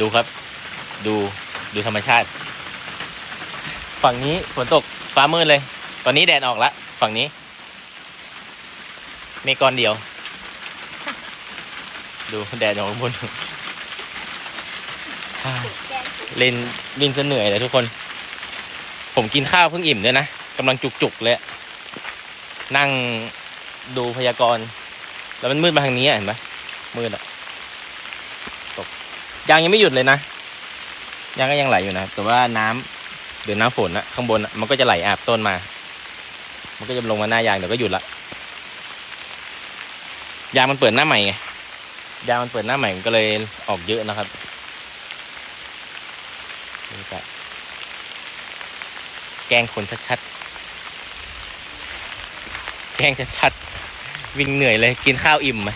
ดูครับ ดูดูธรรมชาติ ฝั่งนี้ฝนตกฟ้ามืดเลย ตอนนี้แดดออกละฝั่งนี้ เมฆก้อนเดียว ดูแดดออกข้างบนเล่นวิ่งซะเหนื่อยเลยทุกคน ผมกินข้าวเพิ่งอิ่มด้วยนะกำลังจุกๆเลยนั่งดูพยากรณ์แล้วมันมืดมาทางนี้เห็นปะมืดอะ ยางยังไม่หยุดเลยนะยางก็ยังไหลอยู่นะแต่ว่าน้ำเดี๋ยวน้ำฝนอะข้างบนมันก็จะไหลอาบต้นมา มันก็จะลงมาหน้ายางเดี๋ยวก็หยุดละยางมันเปิดหน้าใหม่ไงยางมันเปิดหน้าใหม่ก็เลยออกเยอะนะครับนี่ก็แกล้งคนชัดๆแกงชัดๆวิ่งเหนื่อยเลยกินข้าวอิ่มไหม